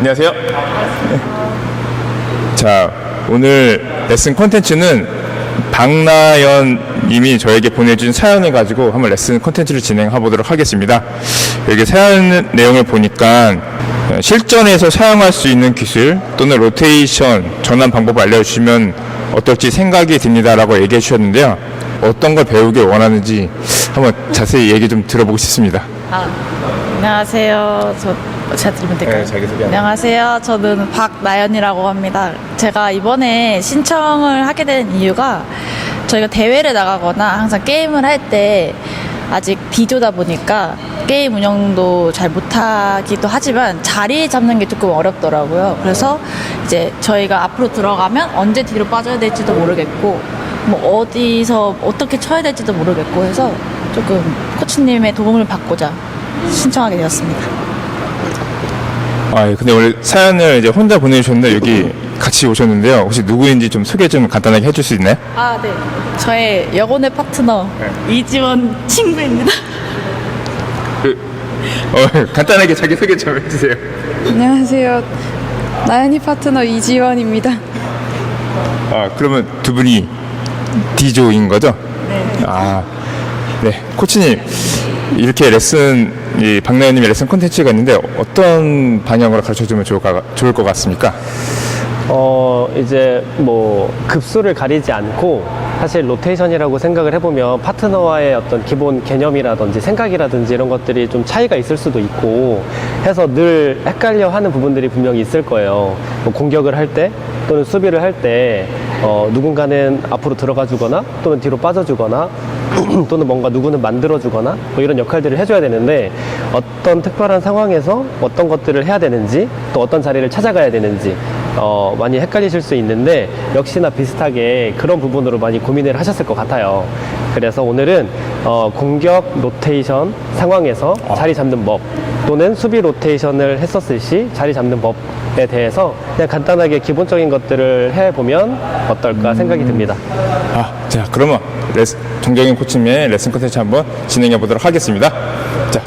안녕하세요. 자, 오늘 레슨 콘텐츠는 박나연 님이 저에게 보내준 사연을 가지고 한번 레슨 콘텐츠를 진행해 보도록 하겠습니다. 여기 사연 내용을 보니까 어, 실전에서 사용할 수 있는 기술 또는 로테이션, 전환 방법을 알려주시면 어떨지 생각이 듭니다라고 얘기해 주셨는데요. 어떤 걸 배우길 원하는지 한번 자세히 얘기 좀 들어보고 싶습니다. 아, 안녕하세요. 저 제가 들으면 될까요? 네, 자기소개. 안녕하세요. 저는 박나연이라고 합니다. 제가 이번에 신청을 하게 된 이유가 저희가 대회를 나가거나 항상 게임을 할 때 아직 D조다 보니까 게임 운영도 잘 못하기도 하지만 자리 잡는 게 조금 어렵더라고요. 그래서 이제 저희가 앞으로 들어가면 언제 뒤로 빠져야 될지도 모르겠고 뭐 어디서 어떻게 쳐야 될지도 모르겠고 해서 조금 코치님의 도움을 받고자 신청하게 되었습니다. 아, 예. 근데 원래 사연을 이제 혼자 보내주셨는데 여기 같이 오셨는데요. 혹시 누구인지 좀 소개 좀 간단하게 해줄 수 있나요? 아, 네. 저의 여고의 파트너 이지원 친구입니다. 그, 어, 간단하게 자기 소개 좀 해주세요. 안녕하세요. 나연이 파트너 이지원입니다. 아, 그러면 두 분이 D조인 거죠? 네. 아, 네. 코치님, 이렇게 레슨, 이 박나연님의 레슨 콘텐츠가 있는데 어떤 방향으로 가르쳐 주면 좋을까, 좋을 것 같습니까? 어, 이제 뭐 급수를 가리지 않고 사실 로테이션이라고 생각을 해보면 파트너와의 어떤 기본 개념이라든지 생각이라든지 이런 것들이 좀 차이가 있을 수도 있고 해서 늘 헷갈려 하는 부분들이 분명히 있을 거예요. 뭐 공격을 할 때 또는 수비를 할때 어, 누군가는 앞으로 들어가 주거나 또는 뒤로 빠져 주거나 또는 뭔가 누구는 만들어 주거나 뭐 이런 역할들을 해줘야 되는데 어떤 특별한 상황에서 어떤 것들을 해야 되는지 또 어떤 자리를 찾아가야 되는지 어, 많이 헷갈리실 수 있는데 역시나 비슷하게 그런 부분으로 많이 고민을 하셨을 것 같아요. 그래서 오늘은 어, 공격 로테이션 상황에서 자리 잡는 법 또는 수비 로테이션을 했었을 시 자리 잡는 법 에 대해서 그냥 간단하게 기본적인 것들을 해보면 어떨까 생각이 듭니다. 아, 자, 그러면 레슨, 정경인 코치님의 레슨 콘텐츠 한번 진행해 보도록 하겠습니다. 자,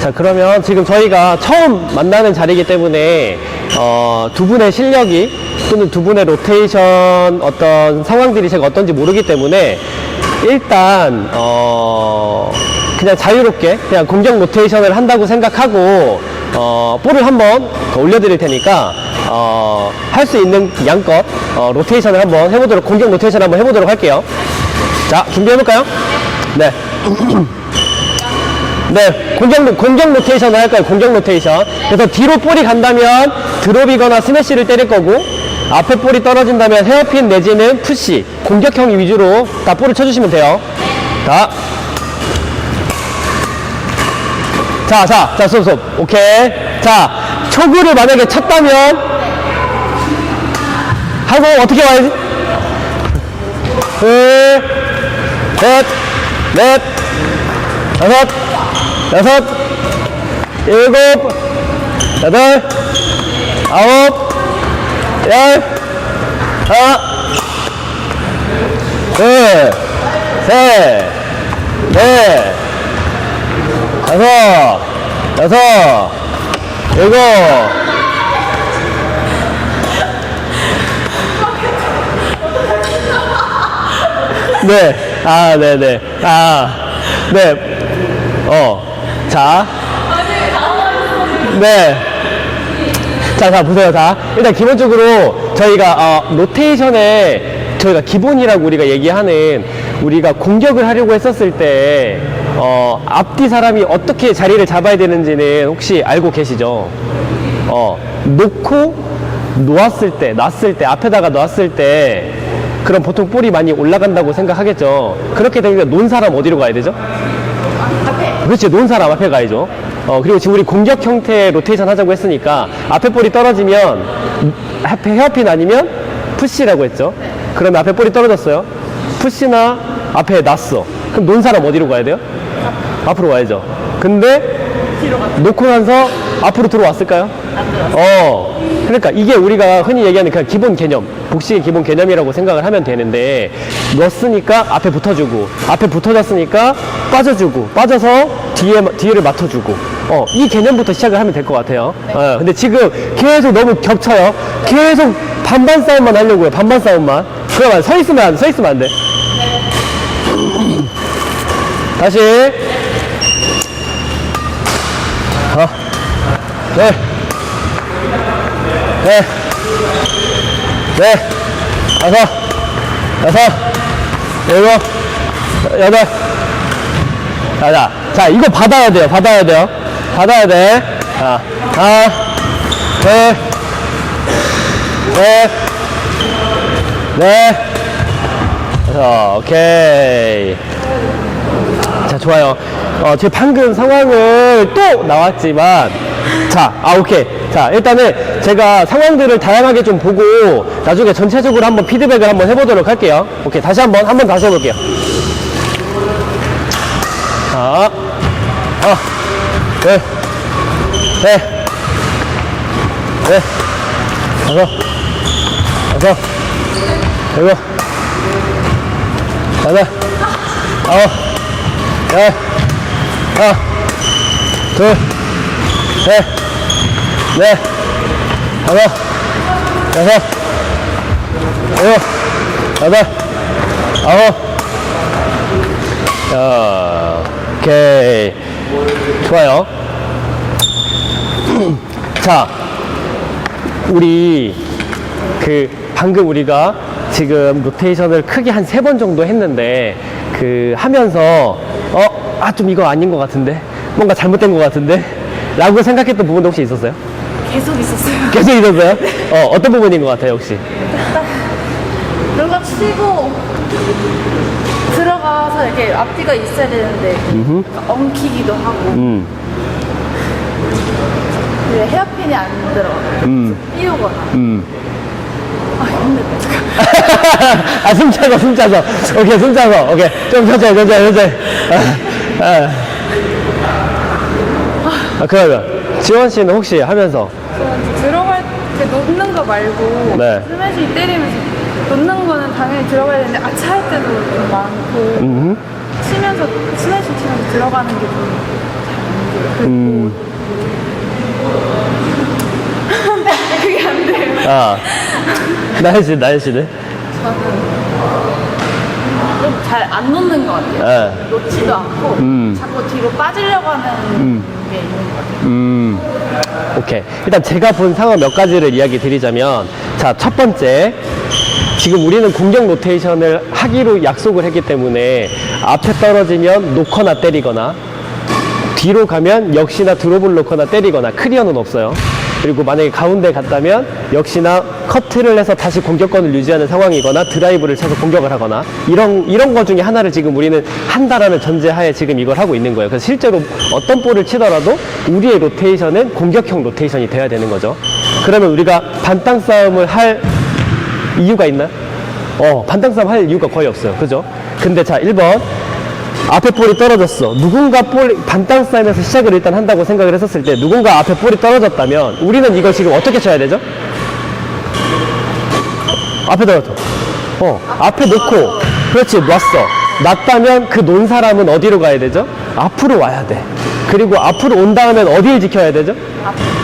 자, 그러면 지금 저희가 처음 만나는 자리이기 때문에 어, 두 분의 실력이 또는 두 분의 로테이션 어떤 상황들이 제가 어떤지 모르기 때문에 일단 어, 그냥 자유롭게 그냥 공격 로테이션을 한다고 생각하고 어, 볼을 한번 더 올려드릴 테니까 어, 할 수 있는 양껏 어, 로테이션을 한번 해보도록 공격 로테이션 한번 해보도록 할게요. 자, 준비해볼까요? 네. 네, 공격, 공격 로테이션을 할 거예요. 공격 로테이션. 그래서 뒤로 볼이 간다면 드롭이거나 스매시를 때릴 거고, 앞에 볼이 떨어진다면 헤어핀 내지는 푸시, 공격형 위주로 다 볼을 쳐주시면 돼요. 자. 자, 자, 자, 수업, 수업. 오케이. 자, 초구를 만약에 쳤다면, 하고 어떻게 와야지? 둘, 셋, 넷, 다섯, 여섯, 일곱, 여덟, 아홉, 열, 하나, 둘, 셋, 넷, 다섯, 여섯, 일곱, 네, 아, 네, 네, 아, 네, 어, 자, 네, 자, 자, 보세요. 자, 일단 기본적으로 저희가, 어, 로테이션에 저희가 기본이라고 우리가 얘기하는 우리가 공격을 하려고 했었을 때, 어, 앞뒤 사람이 어떻게 자리를 잡아야 되는지는 혹시 알고 계시죠? 어, 놓고 놓았을 때, 놨을 때, 앞에다가 놨을 때, 그럼 보통 볼이 많이 올라간다고 생각하겠죠. 그렇게 되면 논 사람 어디로 가야 되죠? 그렇지, 논 사람 앞에 가야죠. 어, 그리고 지금 우리 공격 형태의 로테이션 하자고 했으니까 앞에 볼이 떨어지면 앞에 헤어핀 아니면 푸시라고 했죠. 그러면 앞에 볼이 떨어졌어요. 푸시나 앞에 놨어. 그럼 논 사람 어디로 가야 돼요? 앞으로 와야죠. 근데 놓고 나서 앞으로 들어왔을까요? 어. 그러니까 이게 우리가 흔히 얘기하는 그냥 기본 개념, 복식의 기본 개념이라고 생각을 하면 되는데 넣었으니까 앞에 붙어주고 앞에 붙어졌으니까 빠져주고 빠져서 뒤에 뒤를 맡아주고 어, 이 개념부터 시작을 하면 될 것 같아요. 어, 근데 지금 계속 너무 겹쳐요. 계속 반반 싸움만 하려고요. 반반 싸움만. 그러면 서 있으면 안 돼. 서 있으면 안 돼. 다시. 어. 네. 네. 네. 다섯. 여섯. 일곱. 여덟. 자자. 자, 이거 받아야 돼요. 받아야 돼요. 받아야 돼. 자, 하나, 둘, 셋, 넷, 다섯. 오케이. 자, 좋아요. 어, 제 방금 상황을 또 나왔지만, 자, 아, 오케이. 자, 일단은 제가 상황들을 다양하게 좀 보고, 나중에 전체적으로 한번 피드백을 한번 해보도록 할게요. 오케이. 다시 한 번, 한번 다시 해볼게요. 자, 하나, 둘, 셋, 넷, 다섯, 여섯, 일곱, 여덟, 아홉, 열, 하나, 둘, 셋, 넷, 다섯, 여섯, 일곱, 여덟, 아홉, 자, 오케이. 좋아요. 자, 우리 그 방금 우리가 지금 로테이션을 크게 한 세 번 정도 했는데 그 하면서 어, 아, 좀 이거 아닌 것 같은데? 뭔가 잘못된 것 같은데? 라고 생각했던 부분도 혹시 있었어요? 계속 있었어요. 계속 있었어요? 어, 어떤 부분인 것 같아요, 혹시? 뭔가 치고 들어가서 이렇게 앞뒤가 있어야 되는데 엉키기도 하고 음, 헤어핀이 안 들어가요. 음, 띄우거나. 음. 아 힘들다. 아, 숨 차서, 숨 차서. 오케이, 숨 차서. 오케이. 좀 천천히, 천천히, 천천히. 아, 아. 아, 그러면, 지원 씨는 혹시 하면서, 들어갈 때 놓는 거 말고 네. 스매시 때리면서 놓는 거는 당연히 들어가야 되는데 아차 할 때도 좀 많고 음, 치면서 스매시 치면서 들어가는 게 좀. 음, 그게 안 돼요. 아. 나연 씨, 나연 씨는? 좀 잘 안 놓는 것 같아요. 예. 놓지도 않고 음. 자꾸 뒤로 빠지려고 하는 게 있는 것 같아요. 음, 오케이. 일단 제가 본 상황 몇 가지를 이야기 드리자면, 자, 첫 번째. 지금 우리는 공격 로테이션을 하기로 약속을 했기 때문에 앞에 떨어지면 놓거나 때리거나 뒤로 가면 역시나 드롭을 놓거나 때리거나 클리어는 없어요. 그리고 만약에 가운데 갔다면 역시나 커트를 해서 다시 공격권을 유지하는 상황이거나 드라이브를 쳐서 공격을 하거나 이런 이런 것 중에 하나를 지금 우리는 한다라는 전제하에 지금 이걸 하고 있는 거예요. 그래서 실제로 어떤 볼을 치더라도 우리의 로테이션은 공격형 로테이션이 돼야 되는 거죠. 그러면 우리가 반땅 싸움을 할 이유가 있나? 어, 반땅 싸움 할 이유가 거의 없어요. 그죠? 근데 자, 1번. 앞에 볼이 떨어졌어. 누군가 볼, 반땅 싸움에서 시작을 일단 한다고 생각을 했었을 때 누군가 앞에 볼이 떨어졌다면 우리는 이걸 지금 어떻게 쳐야 되죠? 앞에 떨어져. 어, 앞에 놓고. 그렇지, 놨어. 놨다면 그 논 사람은 어디로 가야 되죠? 앞으로 와야 돼. 그리고 앞으로 온 다음엔 어디를 지켜야 되죠?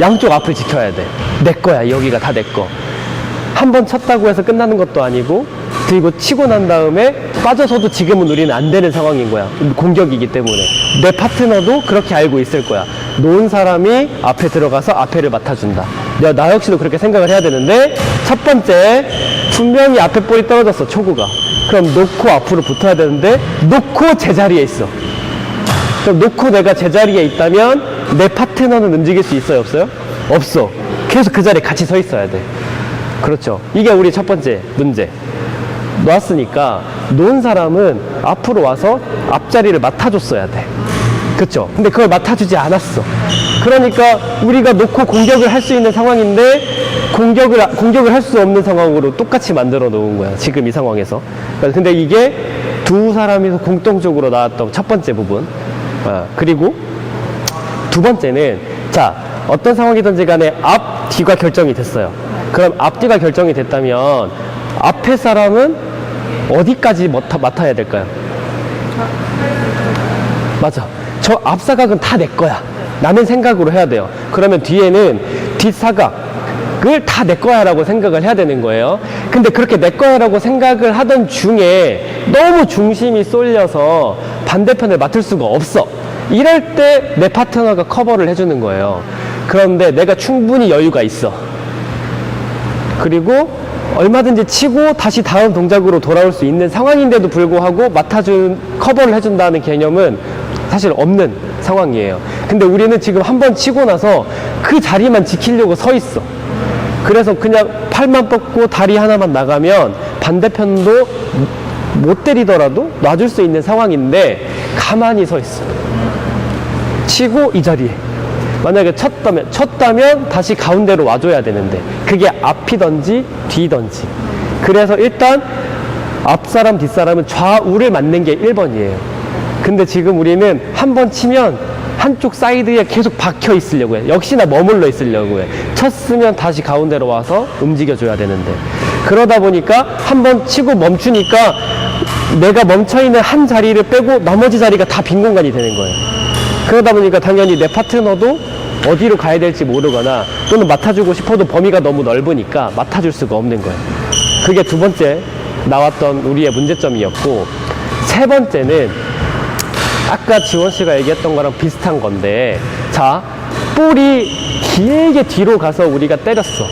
양쪽 앞을 지켜야 돼. 내 거야, 여기가 다 내 거. 한 번 쳤다고 해서 끝나는 것도 아니고 들고 치고 난 다음에 빠져서도 지금은 우리는 안 되는 상황인 거야. 공격이기 때문에. 내 파트너도 그렇게 알고 있을 거야. 놓은 사람이 앞에 들어가서 앞에를 맡아준다. 야, 나 역시도 그렇게 생각을 해야 되는데 첫 번째 분명히 앞에 볼이 떨어졌어 초구가. 그럼 놓고 앞으로 붙어야 되는데 놓고 제자리에 있어. 그럼 놓고 내가 제자리에 있다면 내 파트너는 움직일 수 있어요 없어요? 없어. 계속 그 자리에 같이 서 있어야 돼. 그렇죠. 이게 우리 첫 번째 문제. 놨으니까 놓은 사람은 앞으로 와서 앞자리를 맡아줬어야 돼. 그렇죠. 근데 그걸 맡아주지 않았어. 그러니까 우리가 놓고 공격을 할 수 있는 상황인데 공격을 공격을 할 수 없는 상황으로 똑같이 만들어 놓은 거야. 지금 이 상황에서. 그러니까 근데 이게 두 사람이서 공통적으로 나왔던 첫 번째 부분. 아, 그리고 두 번째는 자 어떤 상황이든지 간에 앞 뒤가 결정이 됐어요. 그럼 앞뒤가 결정이 됐다면 앞에 사람은 어디까지 맡아, 맡아야 될까요? 맞아. 저 앞사각은 다 내 거야. 라는 생각으로 해야 돼요. 그러면 뒤에는 뒷사각을 다 내 거야 라고 생각을 해야 되는 거예요. 근데 그렇게 내 거야 라고 생각을 하던 중에 너무 중심이 쏠려서 반대편을 맡을 수가 없어. 이럴 때 내 파트너가 커버를 해주는 거예요. 그런데 내가 충분히 여유가 있어. 그리고 얼마든지 치고 다시 다음 동작으로 돌아올 수 있는 상황인데도 불구하고 맡아준 커버를 해준다는 개념은 사실 없는 상황이에요. 근데 우리는 지금 한 번 치고 나서 그 자리만 지키려고 서 있어. 그래서 그냥 팔만 뻗고 다리 하나만 나가면 반대편도 못 때리더라도 놔줄 수 있는 상황인데 가만히 서 있어. 치고 이 자리에. 만약에 쳤다면, 쳤다면 다시 가운데로 와줘야 되는데, 그게 앞이던지 뒤던지. 그래서 일단 앞사람, 뒷사람은 좌우를 맞는 게 1번이에요. 근데 지금 우리는 한 번 치면 한쪽 사이드에 계속 박혀 있으려고 해. 역시나 머물러 있으려고 해. 쳤으면 다시 가운데로 와서 움직여 줘야 되는데. 그러다 보니까 한 번 치고 멈추니까 내가 멈춰 있는 한 자리를 빼고 나머지 자리가 다 빈 공간이 되는 거예요. 그러다 보니까 당연히 내 파트너도 어디로 가야 될지 모르거나 또는 맡아주고 싶어도 범위가 너무 넓으니까 맡아줄 수가 없는 거예요. 그게 두 번째 나왔던 우리의 문제점이었고 세 번째는 아까 지원 씨가 얘기했던 거랑 비슷한 건데 자 볼이 길게 뒤로 가서 우리가 때렸어.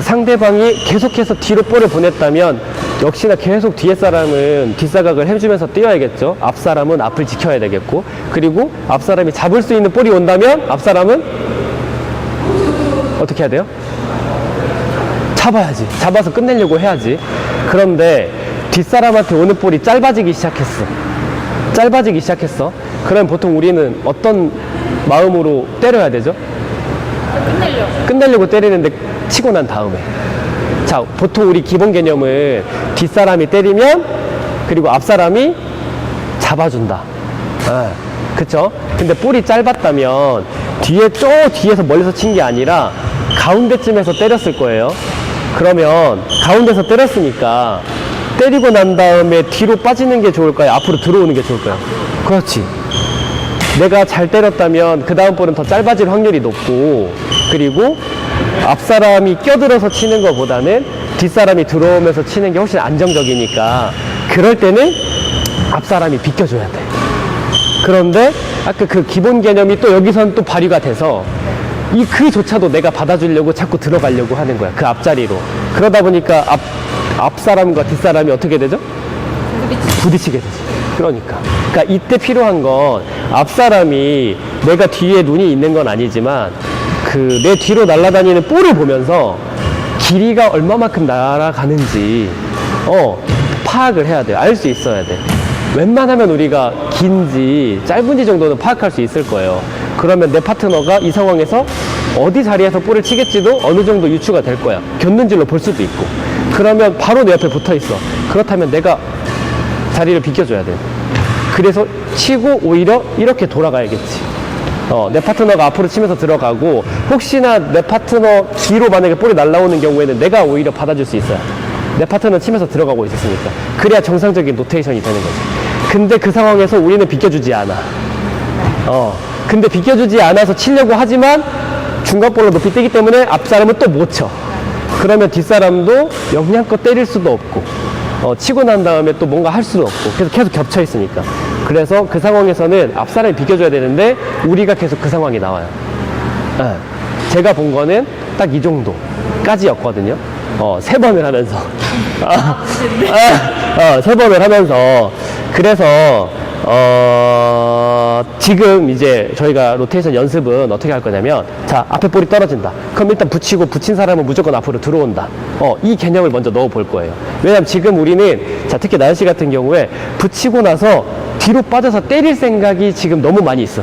상대방이 계속해서 뒤로 볼을 보냈다면 역시나 계속 뒤에 사람은 뒷사각을 해주면서 뛰어야겠죠. 앞 사람은 앞을 지켜야 되겠고 그리고 앞 사람이 잡을 수 있는 볼이 온다면 앞 사람은 어떻게 해야 돼요? 잡아야지. 잡아서 끝내려고 해야지. 그런데 뒷사람한테 오는 볼이 짧아지기 시작했어. 짧아지기 시작했어. 그럼 보통 우리는 어떤 마음으로 때려야 되죠? 끝내려고. 끝내려고 때리는데 치고 난 다음에. 자, 보통 우리 기본 개념은 뒷사람이 때리면 그리고 앞사람이 잡아준다. 아, 그쵸? 근데 볼이 짧았다면 뒤에 저 뒤에서 멀리서 친 게 아니라 가운데쯤에서 때렸을 거예요. 그러면 가운데서 때렸으니까 때리고 난 다음에 뒤로 빠지는 게 좋을까요? 앞으로 들어오는 게 좋을까요? 그렇지. 내가 잘 때렸다면 그 다음 볼은 더 짧아질 확률이 높고 그리고 앞 사람이 껴들어서 치는 것보다는 뒷 사람이 들어오면서 치는 게 훨씬 안정적이니까 그럴 때는 앞 사람이 비켜줘야 돼. 그런데 아까 그 기본 개념이 또 여기선 또 발휘가 돼서 이 그조차도 내가 받아주려고 자꾸 들어가려고 하는 거야. 그 앞자리로. 그러다 보니까 앞, 앞 사람과 뒷 사람이 어떻게 되죠? 부딪히게 되지. 그러니까. 그러니까 이때 필요한 건 앞 사람이 내가 뒤에 눈이 있는 건 아니지만 그 내 뒤로 날아다니는 볼을 보면서 길이가 얼마만큼 날아가는지 어 파악을 해야 돼요. 알 수 있어야 돼. 웬만하면 우리가 긴지 짧은지 정도는 파악할 수 있을 거예요. 그러면 내 파트너가 이 상황에서 어디 자리에서 볼을 치겠지도 어느 정도 유추가 될 거야. 곁눈질로 볼 수도 있고. 그러면 바로 내 옆에 붙어 있어. 그렇다면 내가 자리를 비켜줘야 돼. 그래서 치고 오히려 이렇게 돌아가야겠지. 어, 내 파트너가 앞으로 치면서 들어가고 혹시나 내 파트너 뒤로 만약에 볼이 날라오는 경우에는 내가 오히려 받아줄 수 있어야 돼. 내 파트너 치면서 들어가고 있었으니까. 그래야 정상적인 로테이션이 되는 거지. 근데 그 상황에서 우리는 비켜주지 않아. 어. 근데 비켜주지 않아서 치려고 하지만 중간볼로 높이 뛰기 때문에 앞 사람은 또 못 쳐. 그러면 뒷 사람도 영양껏 때릴 수도 없고, 어, 치고 난 다음에 또 뭔가 할 수도 없고, 계속 계속 겹쳐 있으니까. 그래서 그 상황에서는 앞 사람이 비켜줘야 되는데 우리가 계속 그 상황이 나와요. 예. 제가 본 거는 딱 이 정도까지였거든요. 어, 세 번을 하면서. 아, 아, 어, 세 번을 하면서. 그래서, 어, 지금 이제 저희가 로테이션 연습은 어떻게 할 거냐면, 자, 앞에 볼이 떨어진다. 그럼 일단 붙이고, 붙인 사람은 무조건 앞으로 들어온다. 어, 이 개념을 먼저 넣어 볼 거예요. 왜냐면 지금 우리는, 자, 특히 나연 씨 같은 경우에 붙이고 나서 뒤로 빠져서 때릴 생각이 지금 너무 많이 있어.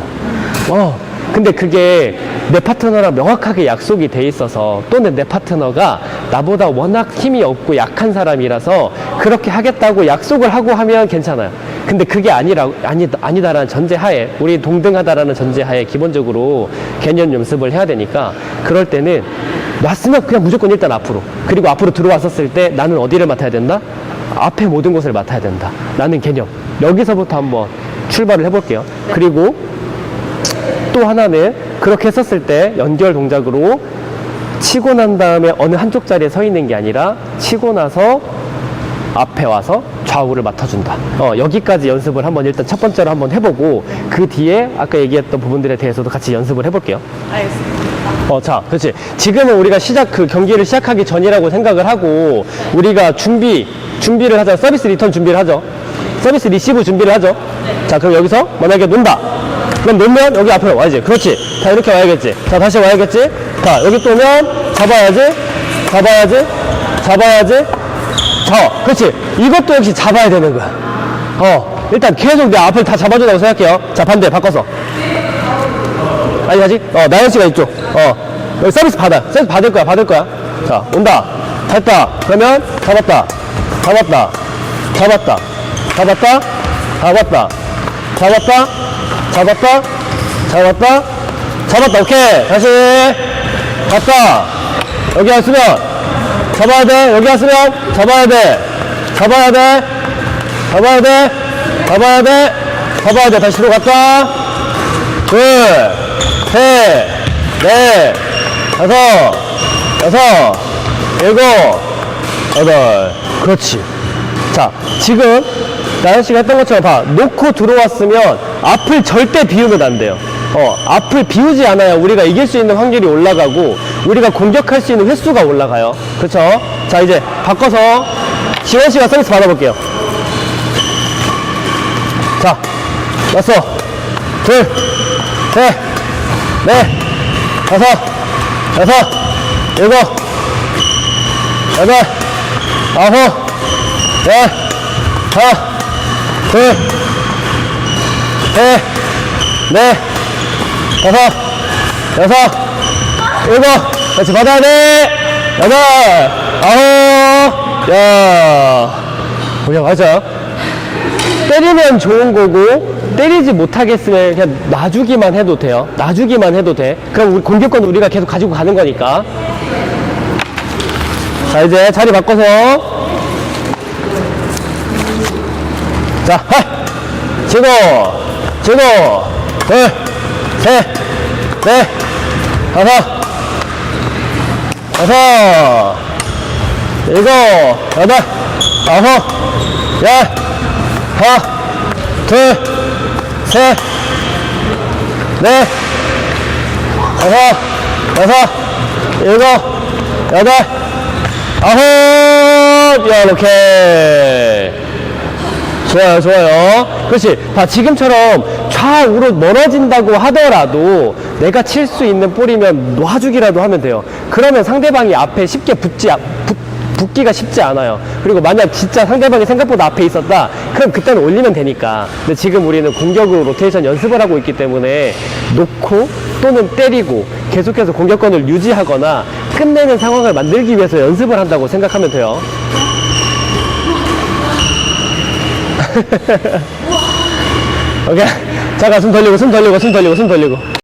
어, 근데 그게 내 파트너랑 명확하게 약속이 돼 있어서 또는 내 파트너가 나보다 워낙 힘이 없고 약한 사람이라서 그렇게 하겠다고 약속을 하고 하면 괜찮아요. 근데 그게 아니라, 아니, 아니다라는 전제하에, 우리 동등하다라는 전제하에 기본적으로 개념 연습을 해야 되니까 그럴 때는 왔으면 그냥 무조건 일단 앞으로. 그리고 앞으로 들어왔었을 때 나는 어디를 맡아야 된다? 앞에 모든 것을 맡아야 된다. 라는 개념. 여기서부터 한번 출발을 해볼게요. 그리고 또 하나는 그렇게 했었을 때 연결 동작으로 치고 난 다음에 어느 한쪽 자리에 서 있는 게 아니라 치고 나서 앞에 와서 좌우를 맡아준다. 어, 여기까지 연습을 한번 일단 첫 번째로 한번 해보고 그 뒤에 아까 얘기했던 부분들에 대해서도 같이 연습을 해볼게요. 알겠습니다. 어, 자, 그렇지. 지금은 우리가 시작, 그 경기를 시작하기 전이라고 생각을 하고, 우리가 준비, 준비를 하자. 서비스 리턴 준비를 하죠. 서비스 리시브 준비를 하죠. 자, 그럼 여기서 만약에 논다. 그럼 놓으면 여기 앞으로 와야지. 그렇지. 자, 이렇게 와야겠지. 자, 다시 와야겠지. 자, 여기 또 오면 잡아야지. 잡아야지. 잡아야지. 자, 그렇지. 이것도 역시 잡아야 되는 거야. 어, 일단 계속 내 앞을 다 잡아준다고 생각해요. 자, 반대, 바꿔서. 아니 가지? 어 나연 씨가 이쪽. 어 여기 서비스 받아. 서비스 받을 거야. 받을 거야. 자 온다. 됐다. 그러면 잡았다. 잡았다. 잡았다. 잡았다. 잡았다. 잡았다. 잡았다. 잡았다. 잡았다. 오케이. 다시. 갔다. 여기 왔으면 잡아야 돼. 여기 왔으면 잡아야 돼. 잡아야 돼. 잡아야 돼. 잡아야 돼. 잡아야 돼. 다시 들어갔다. 둘, 셋, 넷, 다섯, 여섯, 일곱, 여덟. 그렇지. 자, 지금 나연 씨가 했던 것처럼 봐. 놓고 들어왔으면 앞을 절대 비우면 안 돼요. 어, 앞을 비우지 않아야 우리가 이길 수 있는 확률이 올라가고 우리가 공격할 수 있는 횟수가 올라가요. 그렇죠? 자, 이제 바꿔서 지원 씨가 서비스 받아볼게요. 자, 왔어. 둘, 셋, 넷, 다섯, 여섯, 일곱, 여덟, 아홉, 열, 하나, 둘, 셋, 넷, 다섯, 여섯, 일곱, 같이 받아야 돼. 여덟, 아홉, 야, 뭐야, 맞아. 때리면 좋은 거고 때리지 못하겠으면 그냥 놔주기만 해도 돼요. 놔주기만 해도 돼. 그럼 우리 공격권 우리가 계속 가지고 가는 거니까. 자 이제 자리 바꿔서 자 하! 치고 치고 둘 셋 넷 다섯. 다섯. 일곱. 여덟. 아홉. 열. 하나, 둘, 셋, 넷, 다섯, 여섯, 일곱, 여덟, 아홉, 야, 이렇게. 좋아요, 좋아요. 그렇지. 봐, 지금처럼 좌우로 멀어진다고 하더라도 내가 칠 수 있는 볼이면 놔주기라도 하면 돼요. 그러면 상대방이 앞에 쉽게 붙지, 않- 붙, 붙기가 쉽지 않아요. 그리고 만약 진짜 상대방이 생각보다 앞에 있었다, 그럼 그때는 올리면 되니까. 근데 지금 우리는 공격으로 로테이션 연습을 하고 있기 때문에 놓고 또는 때리고 계속해서 공격권을 유지하거나 끝내는 상황을 만들기 위해서 연습을 한다고 생각하면 돼요. 오케이. 잠깐 숨 돌리고, 숨 돌리고, 숨 돌리고, 숨 돌리고.